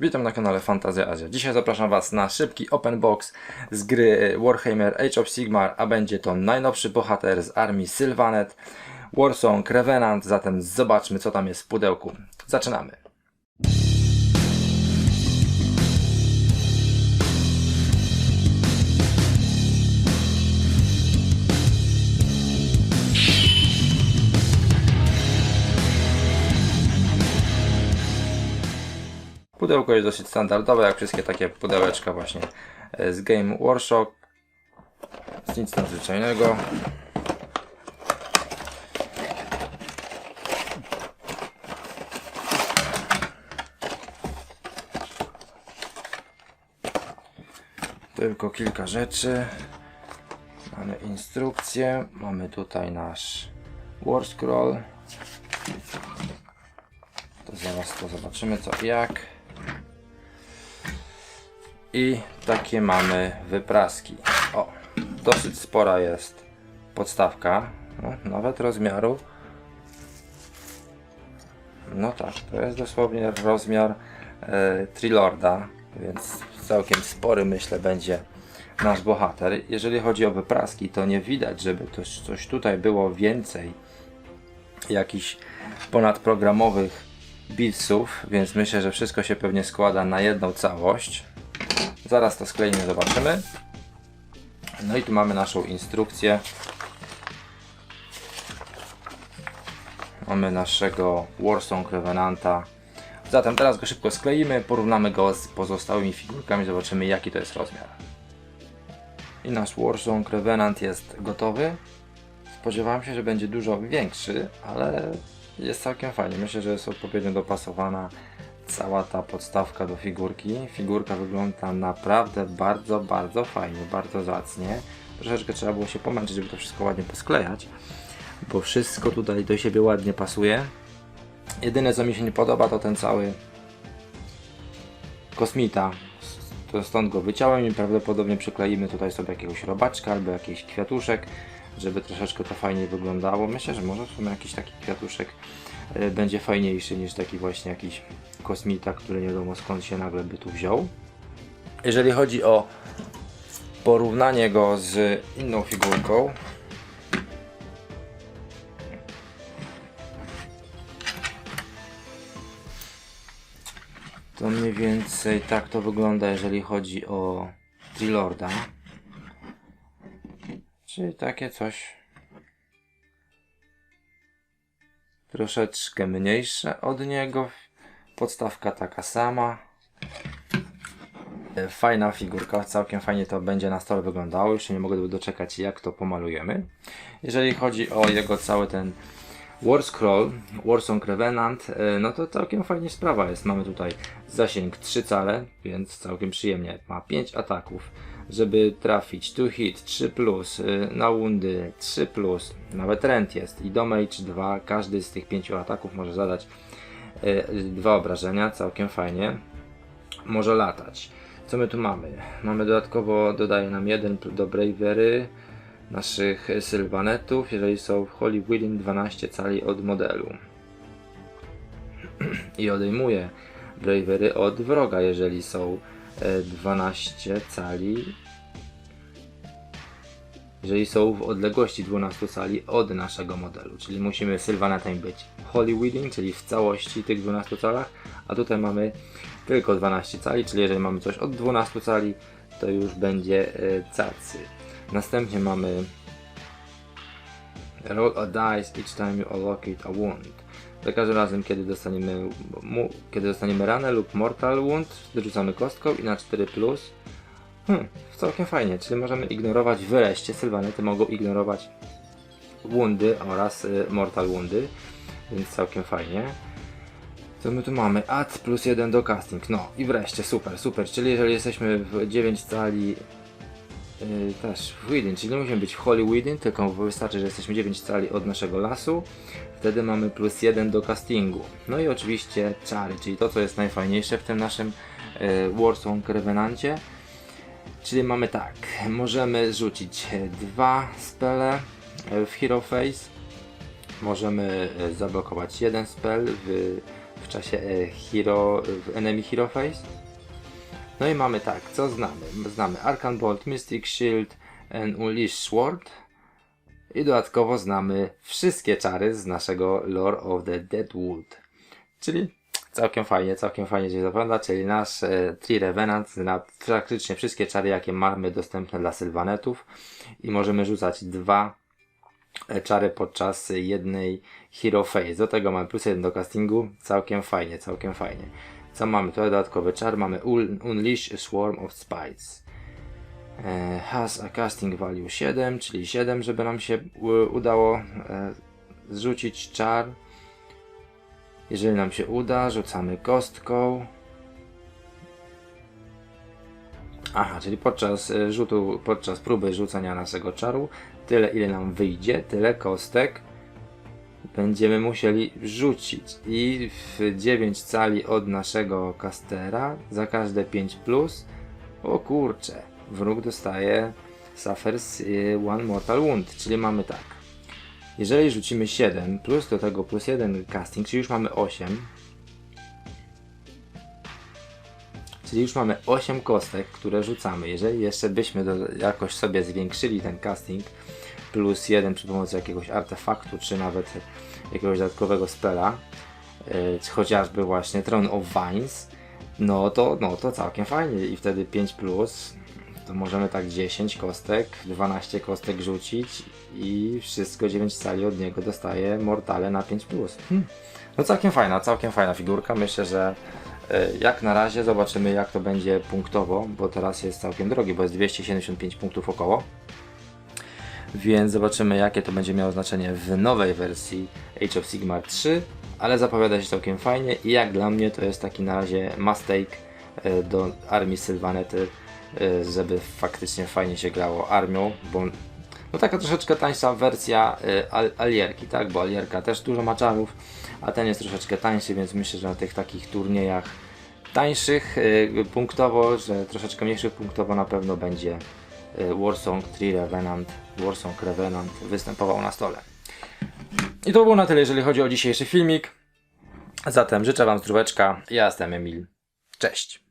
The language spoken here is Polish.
Witam na kanale Fantazja Azja. Dzisiaj zapraszam Was na szybki open box z gry Warhammer Age of Sigmar, a będzie to najnowszy bohater z armii Sylvanet, Warsong Revenant, zatem zobaczmy co tam jest w pudełku. Zaczynamy. Pudełko jest dosyć standardowe, jak wszystkie takie pudełeczka właśnie e, z Game Workshop. Jest nic nadzwyczajnego. Tylko kilka rzeczy. Mamy instrukcję, mamy tutaj nasz War Scroll. To zaraz to zobaczymy co i jak. I takie mamy wypraski. O, dosyć spora jest podstawka, no, nawet rozmiaru. No tak, to jest dosłownie rozmiar e, Trilorda, więc całkiem spory myślę będzie nasz bohater. Jeżeli chodzi o wypraski, to nie widać, żeby to, coś tutaj było więcej jakichś ponadprogramowych bitsów, więc myślę, że wszystko się pewnie składa na jedną całość. Zaraz to skleimy, zobaczymy. No i tu mamy naszą instrukcję. Mamy naszego Warsong Revenanta. Zatem teraz go szybko skleimy, porównamy go z pozostałymi figurkami, zobaczymy jaki to jest rozmiar. I nasz Warsong Revenant jest gotowy. Spodziewałem się, że będzie dużo większy, ale jest całkiem fajnie. Myślę, że jest odpowiednio dopasowana cała ta podstawka do figurki. Figurka wygląda naprawdę bardzo, bardzo fajnie, bardzo zacnie. Troszeczkę trzeba było się pomęczyć, żeby to wszystko ładnie posklejać, bo wszystko tutaj do siebie ładnie pasuje. Jedyne co mi się nie podoba to ten cały kosmita. To stąd go wyciąłem i prawdopodobnie przykleimy tutaj sobie jakiegoś robaczka albo jakiś kwiatuszek, żeby troszeczkę to fajniej wyglądało. Myślę, że może w sumie jakiś taki kwiatuszek e, będzie fajniejszy niż taki właśnie jakiś kosmita, który nie wiadomo skąd się nagle by tu wziął. Jeżeli chodzi o porównanie go z inną figurką, to mniej więcej tak to wygląda, jeżeli chodzi o Trilorda. Czyli takie coś troszeczkę mniejsze od niego. Podstawka taka sama. E, Fajna figurka, całkiem fajnie to będzie na stole wyglądało. Już nie mogę doczekać jak to pomalujemy. Jeżeli chodzi o jego cały ten War Scroll, Warsong Revenant, e, no to całkiem fajnie sprawa jest. Mamy tutaj zasięg 3 cale, więc całkiem przyjemnie. Ma 5 ataków, żeby trafić. Tu hit 3+, plus, y, na wundy 3+, plus, nawet rent jest i damage 2. Każdy z tych 5 ataków może zadać dwa obrażenia, całkiem fajnie. Może latać. Co my tu mamy? Mamy dodatkowo, dodaje nam jeden do Bravery naszych sylwanetów, jeżeli są w Holy Within 12 cali od modelu. I odejmuje Bravery od wroga, jeżeli są e, 12 cali. Jeżeli są w odległości 12 cali od naszego modelu, czyli musimy sylwanetem być Holy Within, czyli w całości tych 12 calach, a tutaj mamy tylko 12 cali, czyli jeżeli mamy coś od 12 cali, to już będzie e, cacy. Następnie mamy Roll a dice each time you allocate a wound. Za każdym razem, kiedy dostaniemy, mu, kiedy dostaniemy ranę lub mortal wound, rzucamy kostką i na 4 plus. Hmm, całkiem fajnie, czyli możemy ignorować wreszcie, sylwanety mogą ignorować woundy oraz y, mortal woundy, więc całkiem fajnie. Co my tu mamy? Add plus 1 do casting. No i wreszcie, super, super. Czyli jeżeli jesteśmy w 9 cali yy, też w Within, czyli nie musimy być w Holy Within, tylko wystarczy, że jesteśmy 9 cali od naszego lasu. Wtedy mamy plus 1 do castingu. No i oczywiście czary, czyli to co jest najfajniejsze w tym naszym yy, Warsong Revenancie. Czyli mamy tak, możemy rzucić e, dwa spele e, w Hero Face. Możemy e, zablokować jeden spell w w czasie Hero, w Enemy Hero Phase. No i mamy tak, co znamy? Znamy Arcan Bolt, Mystic Shield, and Unleash Sword. I dodatkowo znamy wszystkie czary z naszego Lore of the Deadwood. Czyli całkiem fajnie, całkiem fajnie się zapowiada, czyli nasz e, Tree Revenant zna praktycznie wszystkie czary, jakie mamy dostępne dla Sylvanetów i możemy rzucać dwa e, czary podczas jednej Hero Phase. Do tego mamy plus jeden do castingu, całkiem fajnie, całkiem fajnie. Co mamy? Tutaj dodatkowy czar, mamy Un- Unleash Swarm of Spites. E, has a casting value 7, czyli 7, żeby nam się u- udało e, zrzucić czar. Jeżeli nam się uda, rzucamy kostką. Aha, czyli podczas e, rzutu, podczas próby rzucania naszego czaru, tyle ile nam wyjdzie, tyle kostek będziemy musieli rzucić. I w 9 cali od naszego kastera, za każde 5 plus, o kurcze, wróg dostaje suffers y, one mortal wound, czyli mamy tak. Jeżeli rzucimy 7 plus do tego plus 1 casting, czyli już mamy 8. Czyli już mamy 8 kostek, które rzucamy. Jeżeli jeszcze byśmy do, jakoś sobie zwiększyli ten casting plus 1 przy pomocy jakiegoś artefaktu, czy nawet jakiegoś dodatkowego spela, yy, czy chociażby właśnie Throne of Vines, no to, no to całkiem fajnie. I wtedy 5 plus, to możemy tak 10 kostek, 12 kostek rzucić i wszystko 9 cali od niego dostaje Mortale na 5 plus. Hmm. No całkiem fajna, całkiem fajna figurka. Myślę, że e, jak na razie zobaczymy jak to będzie punktowo, bo teraz jest całkiem drogi, bo jest 275 punktów około. Więc zobaczymy jakie to będzie miało znaczenie w nowej wersji Age of Sigmar 3, ale zapowiada się całkiem fajnie i jak dla mnie to jest taki na razie must take e, do armii Sylvanety, żeby faktycznie fajnie się grało armią, bo no taka troszeczkę tańsza wersja al Alierki, tak, bo Alierka też dużo ma czarów, a ten jest troszeczkę tańszy, więc myślę, że na tych takich turniejach tańszych e, punktowo, że troszeczkę mniejszych punktowo na pewno będzie Warsong 3 Revenant, Warsong Revenant występował na stole. I to było na tyle, jeżeli chodzi o dzisiejszy filmik. Zatem życzę Wam zdróweczka. Ja jestem Emil. Cześć.